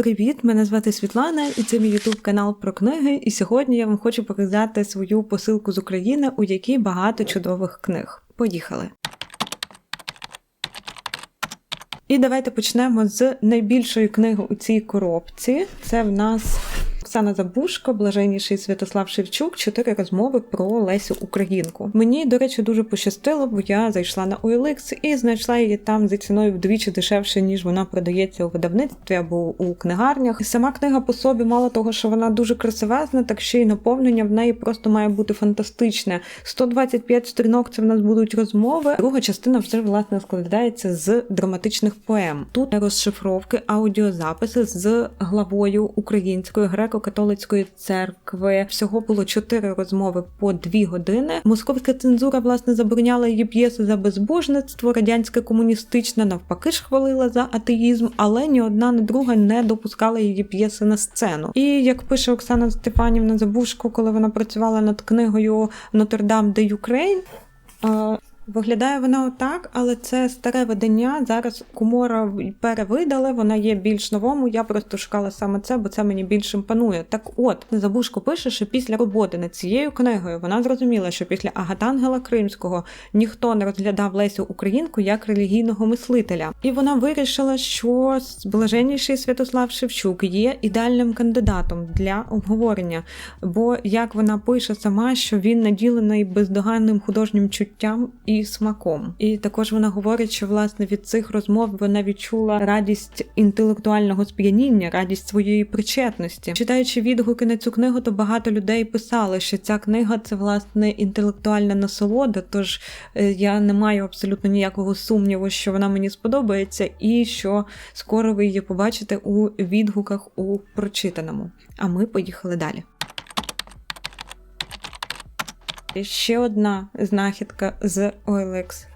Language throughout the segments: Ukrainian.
Привіт! Мене звати Світлана, і це мій ютуб канал про книги. І сьогодні я вам хочу показати свою посилку з України, у якій багато чудових книг. Поїхали! І давайте почнемо з найбільшої книги у цій коробці. Це в нас Оксана Забушко, блаженніший Святослав Шевчук, чотири розмови про Лесю Українку. Мені, до речі, дуже пощастило, бо я зайшла на OLX і знайшла її там за ціною вдвічі дешевше, ніж вона продається у видавництві або у книгарнях. Сама книга по собі, мало того, що вона дуже красивезна, так ще й наповнення в неї просто має бути фантастичне. 125 сторінок це в нас будуть розмови. Друга частина вже власне складається з драматичних поем. Тут розшифровки, аудіозаписи з главою української греко-католицької церкви. Всього було чотири розмови по дві години. Московська цензура власне забороняла її п'єси за безбожництво. Радянська комуністична навпаки ж хвалила за атеїзм, але ні одна, ні друга не допускала її п'єси на сцену. І як пише Оксана Степанівна Забушко, коли вона працювала над книгою Нотр-Дам де Юкрейн. Виглядає вона отак, але це старе видання. Зараз Кумора перевидали, вона є більш новому. Я просто шукала саме це, бо це мені більш імпонує. Так от, Забушко пише, що після роботи над цією книгою вона зрозуміла, що після Агатангела Кримського ніхто не розглядав Лесю Українку як релігійного мислителя. І вона вирішила, що блаженніший Святослав Шевчук є ідеальним кандидатом для обговорення. Бо як вона пише сама, що він наділений бездоганним художнім чуттям і смаком. І також вона говорить, що власне від цих розмов вона відчула радість інтелектуального сп'яніння, радість своєї причетності. Читаючи відгуки на цю книгу, то багато людей писали, що ця книга це власне інтелектуальна насолода. Тож е, я не маю абсолютно ніякого сумніву, що вона мені сподобається, і що скоро ви її побачите у відгуках у прочитаному. А ми поїхали далі. Ще одна знахідка з OLX.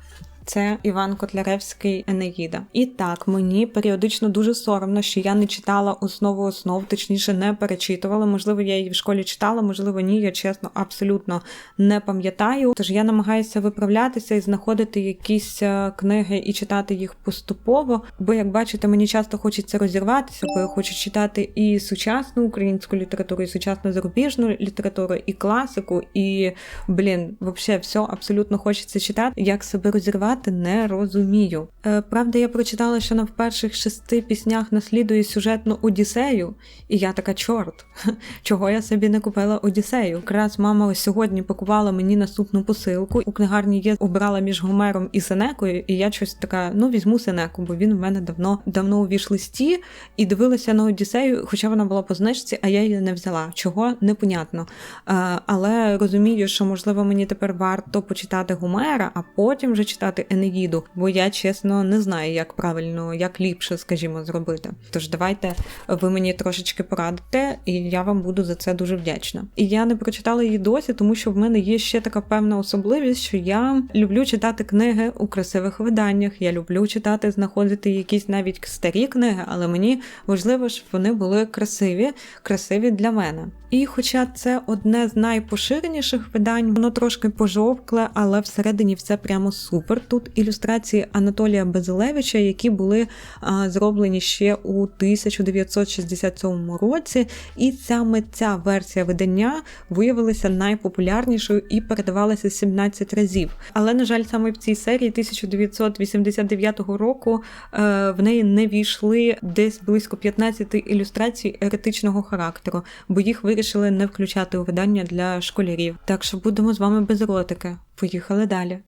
Це Іван Котляревський Енеїда. І так, мені періодично дуже соромно, що я не читала основу основ, точніше, не перечитувала. Можливо, я її в школі читала, можливо, ні. Я чесно, абсолютно не пам'ятаю. Тож я намагаюся виправлятися і знаходити якісь е, книги і читати їх поступово. Бо, як бачите, мені часто хочеться розірватися, бо я хочу читати і сучасну українську літературу, і сучасну зарубіжну літературу, і класику, і блін, взагалі, все абсолютно хочеться читати, як себе розірвати читати не розумію. Е, правда, я прочитала, що на перших шести піснях наслідує сюжетну Одіссею, і я така чорт, чого я собі не купила Одіссею. Якраз мама ось сьогодні пакувала мені наступну посилку. У книгарні є обрала між Гомером і Сенекою, і я щось така: ну візьму Сенеку, бо він в мене давно давно у вішлисті і дивилася на Одіссею, хоча вона була по знижці, а я її не взяла. Чого непонятно. Е, але розумію, що можливо мені тепер варто почитати Гомера, а потім вже читати Енеїду, бо я чесно не знаю, як правильно, як ліпше, скажімо, зробити. Тож давайте ви мені трошечки порадите, і я вам буду за це дуже вдячна. І я не прочитала її досі, тому що в мене є ще така певна особливість, що я люблю читати книги у красивих виданнях. Я люблю читати, знаходити якісь навіть старі книги, але мені важливо, щоб вони були красиві, красиві для мене. І хоча це одне з найпоширеніших видань, воно трошки пожовкле, але всередині все прямо супер. Тут ілюстрації Анатолія Безилевича, які були а, зроблені ще у 1967 році. І саме ця версія видання виявилася найпопулярнішою і передавалася 17 разів. Але, на жаль, саме в цій серії 1989 року е, в неї не війшли десь близько 15 ілюстрацій еретичного характеру, бо їх вирішили вирішили не включати у видання для школярів. Так що будемо з вами без ротики. Поїхали далі.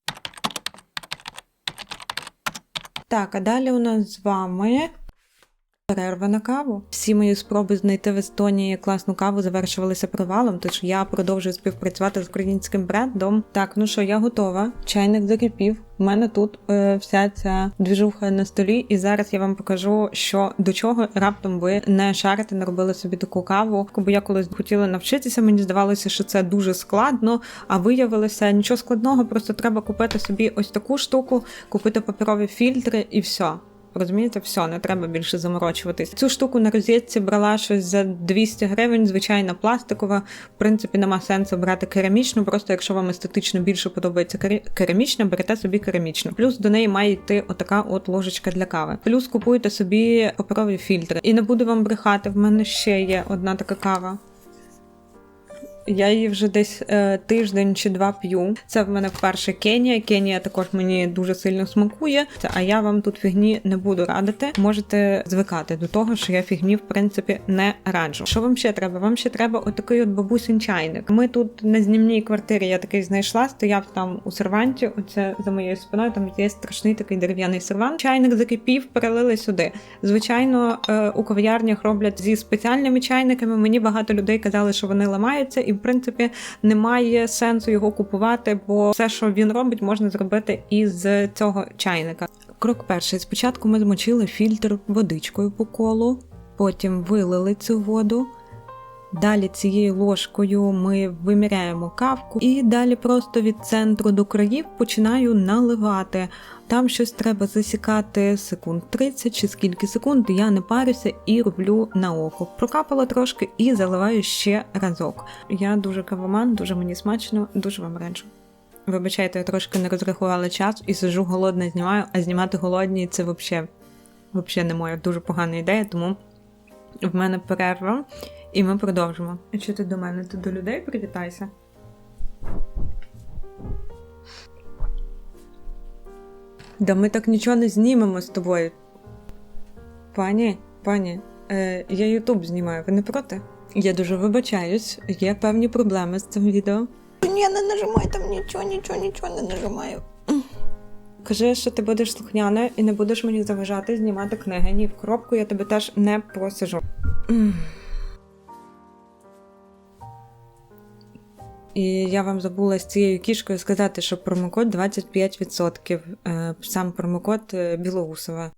Так, а далі у нас з вами Перерва на каву. Всі мої спроби знайти в Естонії класну каву завершувалися провалом, тож я продовжую співпрацювати з українським брендом. Так, ну що, я готова. Чайник закипів. У мене тут е, вся ця двіжуха на столі, і зараз я вам покажу, що до чого раптом ви не шарите, не робили собі таку каву. Бо я колись хотіла навчитися, мені здавалося, що це дуже складно, а виявилося нічого складного, просто треба купити собі ось таку штуку, купити паперові фільтри і все Розумієте, все, не треба більше заморочуватись. Цю штуку на розетці брала щось за 200 гривень, звичайна пластикова. В принципі, нема сенсу брати керамічну. Просто якщо вам естетично більше подобається керамічна, берете собі керамічну. Плюс до неї має йти отака от ложечка для кави. Плюс купуйте собі паперові фільтри. І не буду вам брехати. В мене ще є одна така кава. Я її вже десь е, тиждень чи два п'ю. Це в мене вперше Кенія. Кенія також мені дуже сильно смакує. Це- А я вам тут фігні не буду радити. Можете звикати до того, що я фігні в принципі не раджу. Що вам ще треба? Вам ще треба отакий от бабусин чайник. Ми тут на знімній квартирі я такий знайшла, стояв там у серванті. Оце за моєю спиною. Там є страшний такий дерев'яний сервант. Чайник закипів, перелили сюди. Звичайно, е, у кав'ярнях роблять зі спеціальними чайниками. Мені багато людей казали, що вони ламаються, і в принципі немає сенсу його купувати, бо все, що він робить, можна зробити із цього чайника. Крок перший: спочатку ми змочили фільтр водичкою по колу, потім вилили цю воду. Далі цією ложкою ми виміряємо кавку, і далі просто від центру до країв починаю наливати. Там щось треба засікати секунд 30 чи скільки секунд, я не парюся і роблю на око. Прокапала трошки і заливаю ще разок. Я дуже кавоман, дуже мені смачно, дуже вам раджу. Вибачайте, я трошки не розрахувала час і сижу голодна, знімаю, а знімати голодні це взагалі, взагалі не моя дуже погана ідея, тому в мене перерва. І ми продовжимо. А що ти до мене? Ти до людей привітайся. Да ми так нічого не знімемо з тобою. Пані, пані, е, я Ютуб знімаю, ви не проти? Я дуже вибачаюсь, є певні проблеми з цим відео. Ні, не нажимай там нічого, нічого, нічого не нажимаю. Кажи, що ти будеш слухняна і не будеш мені заважати знімати книги. Ні, в коробку я тебе теж не посажу. І я вам забула з цією кішкою сказати, що промокод 25%. Е, Сам промокод е, Білоусова.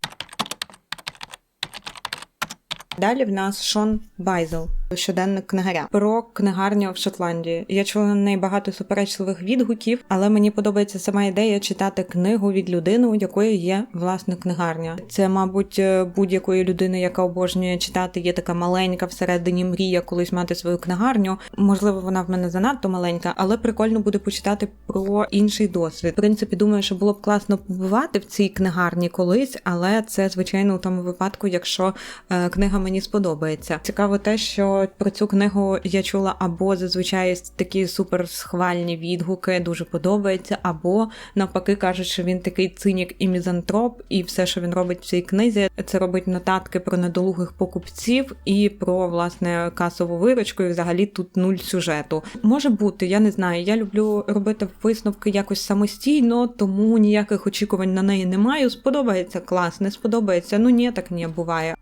Далі в нас Шон Байзел, щоденник книгаря про книгарню в Шотландії. Я чула на неї багато суперечливих відгуків, але мені подобається сама ідея читати книгу від людини, у якої є власна книгарня. Це, мабуть, е, будь-якої людини, яка обожнює читати, є така маленька всередині мрія колись мати свою книгарню. Можливо, вона в мене занадто маленька, але прикольно буде почитати про інший досвід. В принципі, думаю, що було б класно побувати в цій книгарні колись, але це звичайно у тому випадку, якщо е, книга мені сподобається. Цікаво те, що про цю книгу я чула або зазвичай такі супер схвальні відгуки, дуже подобається, або навпаки кажуть, що він такий цинік і мізантроп, і все, що він робить в цій книзі, це робить нотатки про недолугих покупців і про власне касову виручку. І взагалі тут нуль сюжету. Може бути, я не знаю. Я люблю робити висновки якось самостійно, тому ніяких очікувань на неї не маю. Сподобається клас, не сподобається. Ну ні, так ні, буває.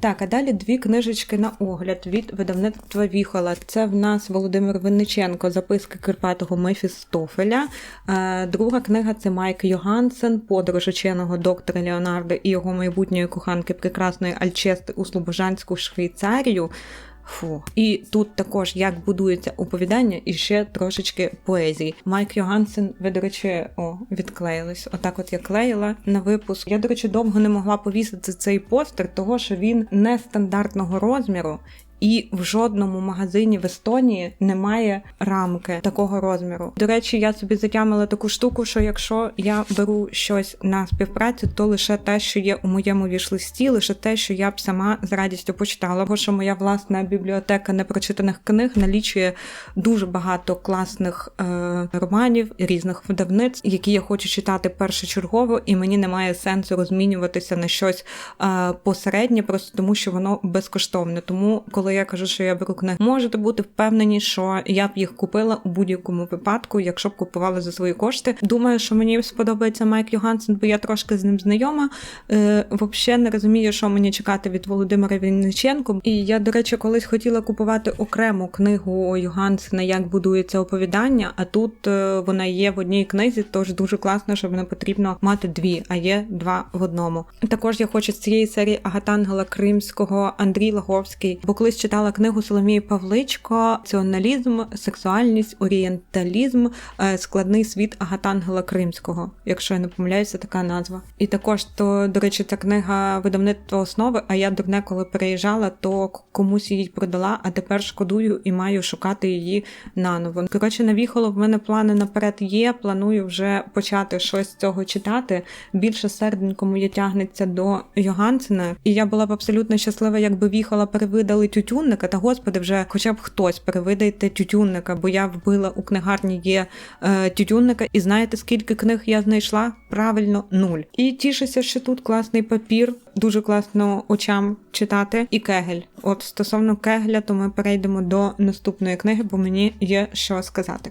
Так, а далі дві книжечки на огляд від видавництва Віхола. Це в нас Володимир Винниченко, записки Кирпатого Мефістофеля. Е, Друга книга це Майк Йогансен, подорож ученого доктора Леонардо і його майбутньої коханки прекрасної Альчести у Слобожанську Швейцарію. Фу. І тут також як будується оповідання і ще трошечки поезії. Майк Йогансен, ви, до речі, о, відклеїлись. Отак от я клеїла на випуск. Я, до речі, довго не могла повісити цей постер, того що він нестандартного розміру. І в жодному магазині в Естонії немає рамки такого розміру. До речі, я собі затямила таку штуку, що якщо я беру щось на співпрацю, то лише те, що є у моєму вішлисті, лише те, що я б сама з радістю почитала. Бо що моя власна бібліотека непрочитаних книг налічує дуже багато класних е, романів різних видавниць, які я хочу читати першочергово, і мені немає сенсу розмінюватися на щось е, посереднє, просто тому що воно безкоштовне. Тому, коли я кажу, що я беру книги, можете бути впевнені, що я б їх купила у будь-якому випадку, якщо б купувала за свої кошти. Думаю, що мені сподобається Майк Йогансен, бо я трошки з ним знайома. Е, Взагалі не розумію, що мені чекати від Володимира Вінниченко. І я, до речі, колись хотіла купувати окрему книгу Йогансена, як будується оповідання. А тут е, вона є в одній книзі, тож дуже класно, що не потрібно мати дві, а є два в одному. Також я хочу з цієї серії Агатангела Кримського Андрій Лаговський, бо колись читала книгу Соломії Павличко «Націоналізм, сексуальність, орієнталізм, е, складний світ Агатангела Кримського, якщо я не помиляюся, така назва. І також то, до речі, ця книга видавництва основи. А я дурне, коли переїжджала, то комусь її продала, а тепер шкодую і маю шукати її наново. Коротше, навіхало в мене плани наперед є. Планую вже почати щось з цього читати. Більше серденько моє тягнеться до Йогансена, і я була б абсолютно щаслива, якби віхала перевидали тютюнника. Та господи, вже хоча б хтось перевидайте тютюнника, бо я вбила у книгарні є е, тютюнника, і знаєте, скільки книг я знайшла? Правильно, нуль. І тішуся, що тут класний папір, дуже класно очам читати. І кегель. От стосовно кегля, то ми перейдемо до наступної книги, бо мені є що сказати.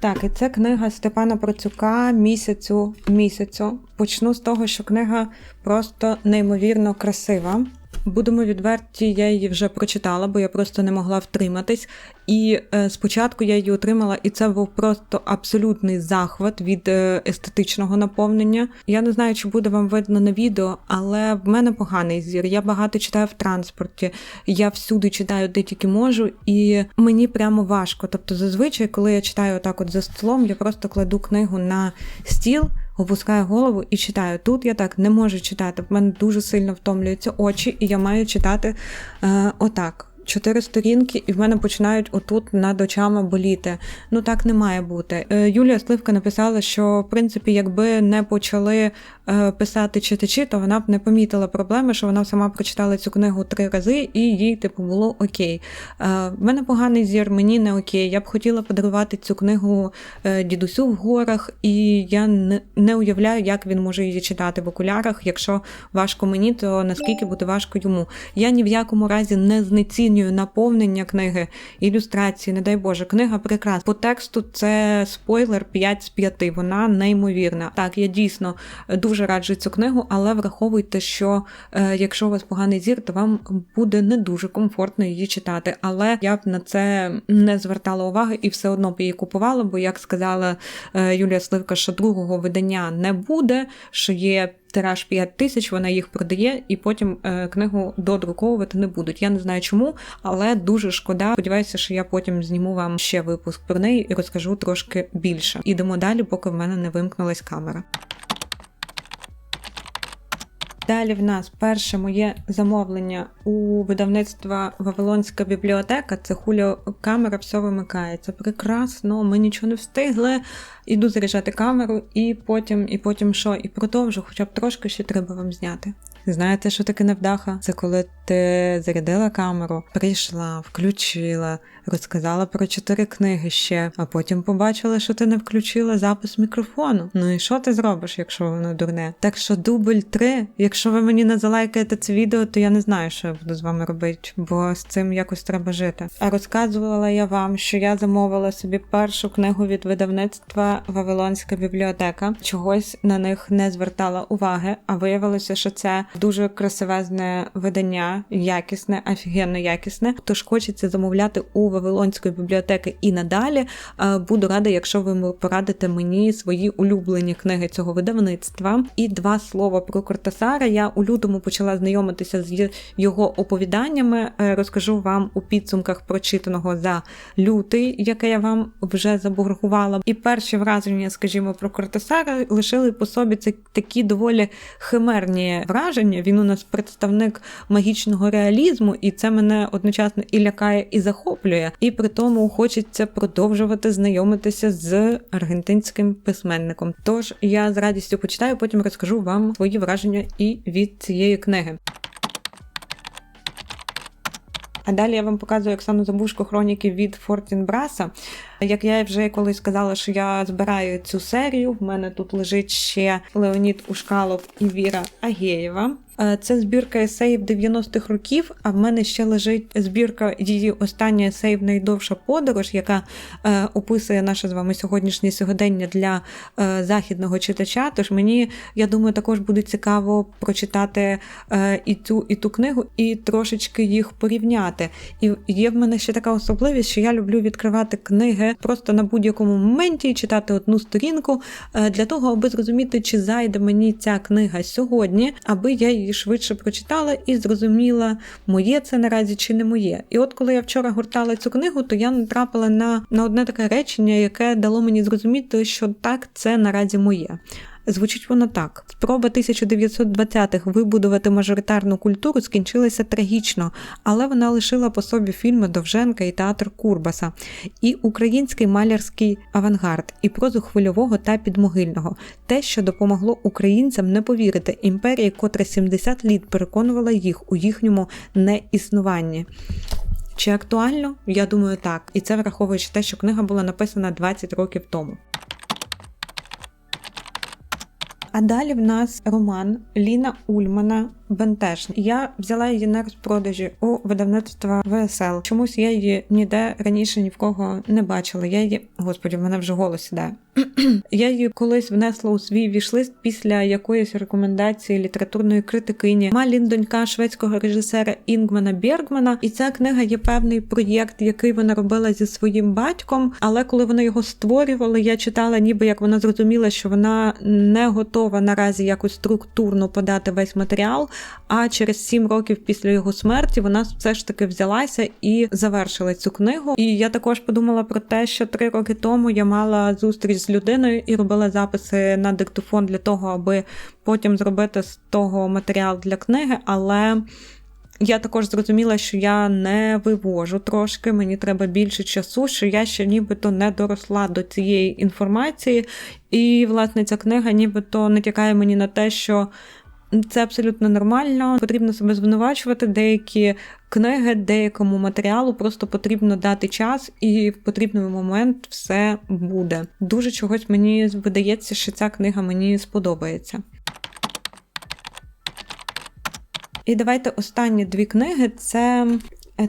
Так, і це книга Степана Процюка місяцю місяцю. Почну з того, що книга просто неймовірно красива. Будемо відверті, я її вже прочитала, бо я просто не могла втриматись. І е, спочатку я її отримала, і це був просто абсолютний захват від е, естетичного наповнення. Я не знаю, чи буде вам видно на відео, але в мене поганий зір. Я багато читаю в транспорті, я всюди читаю, де тільки можу, і мені прямо важко. Тобто, зазвичай, коли я читаю отак от за столом, я просто кладу книгу на стіл. Опускаю голову і читаю. Тут я так не можу читати. В мене дуже сильно втомлюються очі, і я маю читати е, отак. Чотири сторінки, і в мене починають отут над очами боліти. Ну так не має бути. Е, Юлія Сливка написала, що в принципі, якби не почали е, писати читачі, то вона б не помітила проблеми, що вона сама прочитала цю книгу три рази, і їй типу було окей. Е, в мене поганий зір, мені не окей. Я б хотіла подарувати цю книгу дідусю в горах, і я не, не уявляю, як він може її читати в окулярах. Якщо важко мені, то наскільки буде важко йому. Я ні в якому разі не знецінюю наповнення книги, ілюстрації, не дай Боже, книга прекрасна. По тексту це спойлер 5 з 5, вона неймовірна. Так, я дійсно дуже раджу цю книгу, але враховуйте, що е, якщо у вас поганий зір, то вам буде не дуже комфортно її читати. Але я б на це не звертала уваги і все одно б її купувала, бо як сказала е, Юлія Сливка, що другого видання не буде, що є тираж 5 тисяч, вона їх продає, і потім е, книгу додруковувати не будуть. Я не знаю чому, але дуже шкода. Сподіваюся, що я потім зніму вам ще випуск про неї і розкажу трошки більше. Ідемо далі, поки в мене не вимкнулась камера. Далі в нас перше моє замовлення у видавництва Вавилонська бібліотека. Це хуля камера все вимикається. Прекрасно, ми нічого не встигли. Іду заряджати камеру, і потім, і потім що? І продовжу, хоча б трошки ще треба вам зняти. Знаєте, що таке невдаха? Це коли ти зарядила камеру, прийшла, включила, розказала про чотири книги ще, а потім побачила, що ти не включила запис мікрофону. Ну і що ти зробиш, якщо воно дурне? Так що дубль три. Якщо ви мені не залайкаєте це відео, то я не знаю, що я буду з вами робити, бо з цим якось треба жити. А розказувала я вам, що я замовила собі першу книгу від видавництва Вавилонська бібліотека. Чогось на них не звертала уваги, а виявилося, що це дуже красивезне видання, якісне, офігенно якісне. Тож хочеться замовляти у Вавилонської бібліотеки і надалі. Е, Буду рада, якщо ви порадите мені свої улюблені книги цього видавництва. І два слова про Кортасара. Я у лютому почала знайомитися з його оповіданнями. Е, Розкажу вам у підсумках прочитаного за лютий, яке я вам вже заборгувала. І перші враження, скажімо, про Кортасара лишили по собі це такі доволі химерні враження. Він у нас представник магічного реалізму, і це мене одночасно і лякає, і захоплює. І при тому хочеться продовжувати знайомитися з аргентинським письменником. Тож я з радістю почитаю, потім розкажу вам свої враження і від цієї книги. А далі я вам показую Оксану Забушко хроніки від Фортінбраса. Як я вже колись сказала, що я збираю цю серію. В мене тут лежить ще Леонід Ушкалов і Віра Агєєва. Е, Це збірка есеїв 90-х років, а в мене ще лежить збірка її остання есеїв найдовша подорож, яка е, описує наше з вами сьогоднішнє сьогодення для е, західного читача. Тож мені, я думаю, також буде цікаво прочитати і цю, і ту книгу, і трошечки їх порівняти. І є в мене ще така особливість, що я люблю відкривати книги просто на будь-якому моменті читати одну сторінку для того, аби зрозуміти, чи зайде мені ця книга сьогодні, аби я її її швидше прочитала і зрозуміла, моє це наразі чи не моє. І от коли я вчора гуртала цю книгу, то я натрапила на, на одне таке речення, яке дало мені зрозуміти, що так, це наразі моє. Звучить воно так: спроба 1920-х вибудувати мажоритарну культуру скінчилася трагічно, але вона лишила по собі фільми Довженка і театр Курбаса, і український малярський авангард, і прозу хвильового та підмогильного, те, що допомогло українцям не повірити імперії, котра 70 літ переконувала їх у їхньому неіснуванні. Чи актуально? Я думаю, так. І це враховуючи те, що книга була написана 20 років тому. А далі в нас роман Ліна Ульмана Бентежн. Я взяла її на розпродажі у видавництва ВСЛ. Чомусь я її ніде раніше ні в кого не бачила. Я її, господі, в мене вже голос іде. Я її колись внесла у свій вішлист після якоїсь рекомендації літературної критикині. Малін донька шведського режисера Інгмана Бергмана, і ця книга є певний проєкт, який вона робила зі своїм батьком. Але коли вони його створювали, я читала, ніби як вона зрозуміла, що вона не готова наразі якось структурно подати весь матеріал. А через сім років після його смерті вона все ж таки взялася і завершила цю книгу. І я також подумала про те, що три роки тому я мала зустріч з людиною і робила записи на диктофон для того, аби потім зробити з того матеріал для книги, але. Я також зрозуміла, що я не вивожу трошки, мені треба більше часу, що я ще нібито не доросла до цієї інформації. І, власне, ця книга нібито натякає мені на те, що це абсолютно нормально. Потрібно себе звинувачувати. Деякі книги, деякому матеріалу просто потрібно дати час, і в потрібний момент все буде. Дуже чогось мені видається, що ця книга мені сподобається. І давайте останні дві книги це.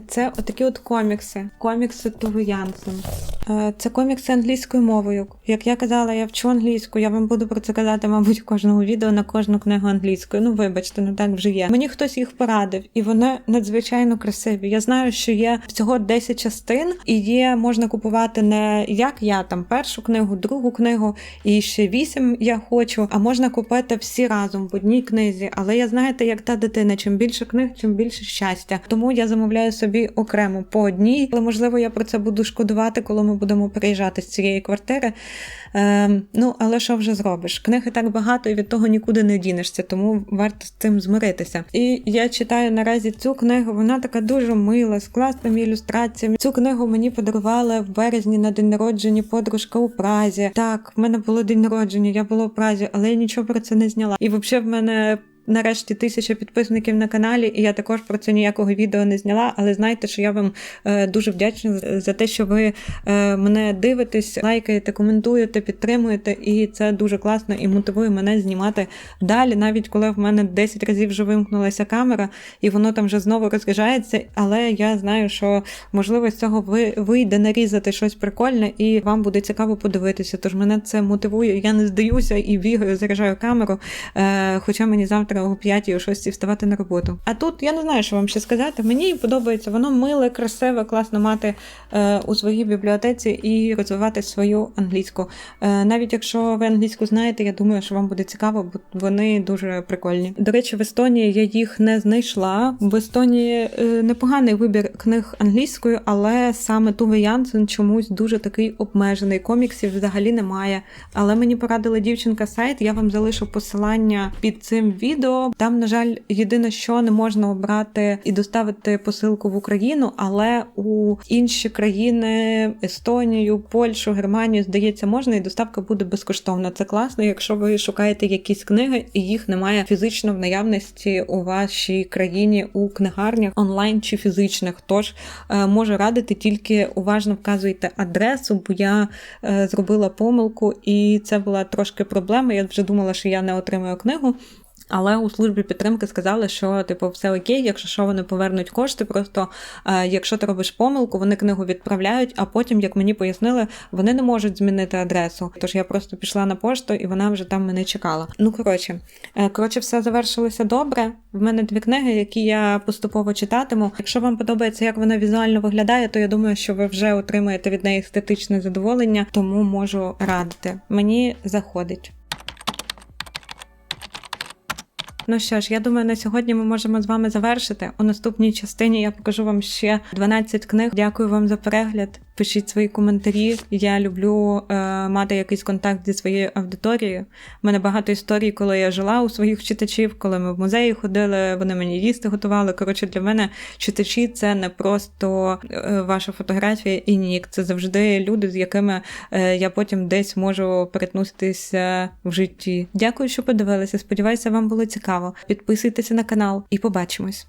Це отакі от комікси. Комікси. Е, Це комікси англійською мовою. Як я казала, я вчу англійську, я вам буду про це казати, мабуть, кожного відео на кожну книгу англійською. Ну, вибачте, ну так вже є. Мені хтось їх порадив, і вони надзвичайно красиві. Я знаю, що є всього 10 частин, і є можна купувати не як я там першу книгу, другу книгу, і ще вісім я хочу. А можна купити всі разом в одній книзі. Але я знаєте, як та дитина, чим більше книг, чим більше щастя. Тому я замовляю собі окремо по одній, але можливо я про це буду шкодувати, коли ми будемо переїжджати з цієї квартири. Ем, ну, але що вже зробиш? Книги так багато, і від того нікуди не дінешся, тому варто з цим змиритися. І я читаю наразі цю книгу. Вона така дуже мила, з класними ілюстраціями. Цю книгу мені подарувала в березні на день народження подружка у Празі. Так, в мене було день народження, я була у Празі, але я нічого про це не зняла. І взагалі в мене нарешті тисяча підписників на каналі, і я також про це ніякого відео не зняла. Але знайте, що я вам е, дуже вдячна за те, що ви е, мене дивитесь, лайкаєте, коментуєте, підтримуєте, і це дуже класно і мотивує мене знімати далі, навіть коли в мене 10 разів вже вимкнулася камера, і воно там вже знову розряджається. Але я знаю, що можливо з цього ви вийде нарізати щось прикольне, і вам буде цікаво подивитися. Тож мене це мотивує. Я не здаюся і бігаю, заряджаю камеру. Е, Хоча мені завтра о 5 о 6 вставати на роботу. А тут я не знаю, що вам ще сказати. Мені подобається, воно миле, красиве, класно мати е, у своїй бібліотеці і розвивати свою англійську. Е, навіть якщо ви англійську знаєте, я думаю, що вам буде цікаво, бо вони дуже прикольні. До речі, в Естонії я їх не знайшла. В Естонії е, непоганий вибір книг англійською, але саме Туве Янсен чомусь дуже такий обмежений. Коміксів взагалі немає. Але мені порадила дівчинка сайт. Я вам залишу посилання під цим відео. Там, на жаль, єдине, що не можна обрати і доставити посилку в Україну, але у інші країни Естонію, Польщу, Германію, здається, можна, і доставка буде безкоштовна. Це класно, якщо ви шукаєте якісь книги, і їх немає фізично в наявності у вашій країні у книгарнях онлайн чи фізичних. Тож е, можу радити тільки уважно вказуйте адресу, бо я е, зробила помилку, і це була трошки проблема. Я вже думала, що я не отримаю книгу. Але у службі підтримки сказали, що типу все окей, якщо що вони повернуть кошти. Просто е, якщо ти робиш помилку, вони книгу відправляють, а потім, як мені пояснили, вони не можуть змінити адресу. Тож я просто пішла на пошту і вона вже там мене чекала. Ну коротше, е, коротше, все завершилося добре. В мене дві книги, які я поступово читатиму. Якщо вам подобається, як вона візуально виглядає, то я думаю, що ви вже отримаєте від неї естетичне задоволення, тому можу радити. Мені заходить. Ну що ж, я думаю, на сьогодні ми можемо з вами завершити. У наступній частині я покажу вам ще 12 книг. Дякую вам за перегляд. Пишіть свої коментарі. Я люблю е, мати якийсь контакт зі своєю аудиторією. У мене багато історій, коли я жила у своїх читачів, коли ми в музеї ходили, вони мені їсти готували. Коротше, для мене читачі це не просто е, ваша фотографія і нік. Це завжди люди, з якими е, я потім десь можу перетнутися в житті. Дякую, що подивилися. Сподіваюся, вам було цікаво. Підписуйтеся на канал і побачимось.